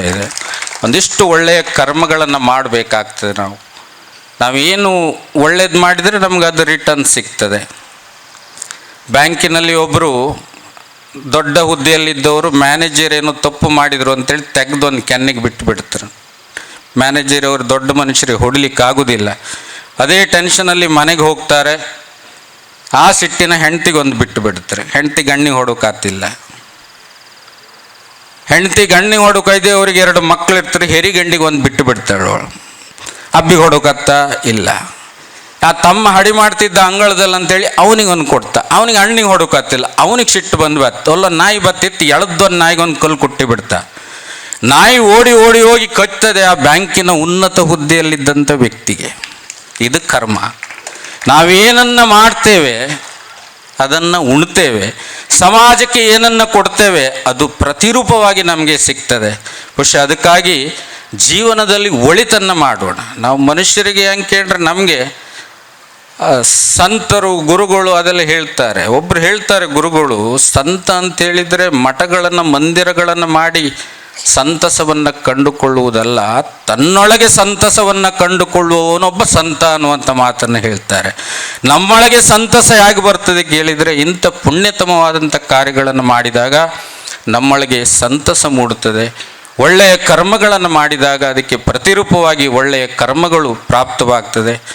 ಇದೆ ಒಂದಿಷ್ಟು ಒಳ್ಳೆಯ ಕರ್ಮಗಳನ್ನು ಮಾಡಬೇಕಾಗ್ತದೆ ನಾವು. ನಾವೇನು ಒಳ್ಳೇದು ಮಾಡಿದರೆ ನಮ್ಗೆ ಅದು ರಿಟರ್ನ್ ಸಿಗ್ತದೆ. ಬ್ಯಾಂಕಿನಲ್ಲಿ ಒಬ್ಬರು ದೊಡ್ಡ ಹುದ್ದೆಯಲ್ಲಿದ್ದವರು ಮ್ಯಾನೇಜರ್ ಏನೋ ತಪ್ಪು ಮಾಡಿದರು ಅಂತೇಳಿ ತೆಗೆದು ಒಂದು ಕೆನ್ನಿಗೆ ಬಿಟ್ಟು ಬಿಡ್ತಾರೆ ಮ್ಯಾನೇಜರ್ ಅವರು ದೊಡ್ಡ ಮನುಷ್ಯರಿಗೆ ಹೊಡಿಲಿಕ್ಕಾಗೋದಿಲ್ಲ ಅದೇ ಟೆನ್ಷನಲ್ಲಿ ಮನೆಗೆ ಹೋಗ್ತಾರೆ. ಆ ಸಿಟ್ಟಿನ ಹೆಂಡ್ತಿಗೆ ಒಂದು ಬಿಟ್ಟು ಬಿಡ್ತಾರೆ ಹೆಂಡ್ತಿ ಗಣ್ಣಿಗೆ ಹೊಡೋಕಾತಿಲ್ಲ ಹೆಂಡ್ತಿ ಗಣ್ಣಿಗೆ ಹೊಡಕೈದೆ ಅವ್ರಿಗೆ ಎರಡು ಮಕ್ಕಳು ಇರ್ತಾರೆ, ಹೆರಿ ಗಂಡಿಗೆ ಒಂದು ಬಿಟ್ಟು ಬಿಡ್ತಾಳೆ ಅವಳು. ಅಬ್ಬಿಗೆ ಹೊಡೋಕತ್ತ ಇಲ್ಲ. ಆ ತಮ್ಮ ಹಡಿ ಮಾಡ್ತಿದ್ದ ಅಂಗಳದಲ್ಲಿ ಅಂತೇಳಿ ಅವನಿಗೆ ಒಂದು ಕೊಡ್ತಾ. ಅವನಿಗೆ ಹಣ್ಣಿಗೆ ಹೊಡಕತ್ತಿಲ್ಲ ಅವನಿಗೆ ಸಿಟ್ಟು ಬಂದು ಬತ್ತು. ಅಲ್ಲ ನಾಯಿ ಬತ್ತಿತ್ತು ಎಳದ್ದೊಂದು ನಾಯಿಗೆ ಒಂದು ಕಲ್ಲು ಕೊಟ್ಟಿ ಬಿಡ್ತಾ. ನಾಯಿ ಓಡಿ ಓಡಿ ಹೋಗಿ ಕಚ್ಚದೆ ಆ ಬ್ಯಾಂಕಿನ ಉನ್ನತ ಹುದ್ದೆಯಲ್ಲಿದ್ದಂಥ ವ್ಯಕ್ತಿಗೆ. ಇದು ಕರ್ಮ. ನಾವೇನನ್ನ ಮಾಡ್ತೇವೆ ಅದನ್ನು ಉಣ್ತೇವೆ. ಸಮಾಜಕ್ಕೆ ಏನನ್ನ ಕೊಡ್ತೇವೆ, ಅದು ಪ್ರತಿರೂಪವಾಗಿ ನಮಗೆ ಸಿಗ್ತದೆ. ಬಹುಶಃ ಅದಕ್ಕಾಗಿ ಜೀವನದಲ್ಲಿ ಒಳಿತನ್ನು ಮಾಡೋಣ. ನಾವು ಮನುಷ್ಯರಿಗೆ ಹೆಂಗೆ ಕೇಳ್ರೆ ನಮಗೆ ಸಂತರು, ಗುರುಗಳು ಅದೆಲ್ಲ ಹೇಳ್ತಾರೆ. ಒಬ್ಬರು ಹೇಳ್ತಾರೆ ಗುರುಗಳು, ಸಂತ ಅಂತ ಹೇಳಿದರೆ ಮಠಗಳನ್ನು, ಮಂದಿರಗಳನ್ನು ಮಾಡಿ ಸಂತಸವನ್ನು ಕಂಡುಕೊಳ್ಳುವುದಲ್ಲ, ತನ್ನೊಳಗೆ ಸಂತಸವನ್ನು ಕಂಡುಕೊಳ್ಳುವವನೊಬ್ಬ ಸಂತ ಅನ್ನುವಂಥ ಮಾತನ್ನು ಹೇಳ್ತಾರೆ. ನಮ್ಮೊಳಗೆ ಸಂತಸ ಹೇಗೆ ಬರ್ತದೆ ಕೇಳಿದರೆ, ಇಂಥ ಪುಣ್ಯತಮವಾದಂಥ ಕಾರ್ಯಗಳನ್ನು ಮಾಡಿದಾಗ ನಮ್ಮೊಳಗೆ ಸಂತಸ ಮೂಡುತ್ತದೆ. ಒಳ್ಳೆಯ ಕರ್ಮಗಳನ್ನು ಮಾಡಿದಾಗ ಅದಕ್ಕೆ ಪ್ರತಿರೂಪವಾಗಿ ಒಳ್ಳೆಯ ಕರ್ಮಗಳು ಪ್ರಾಪ್ತವಾಗ್ತದೆ.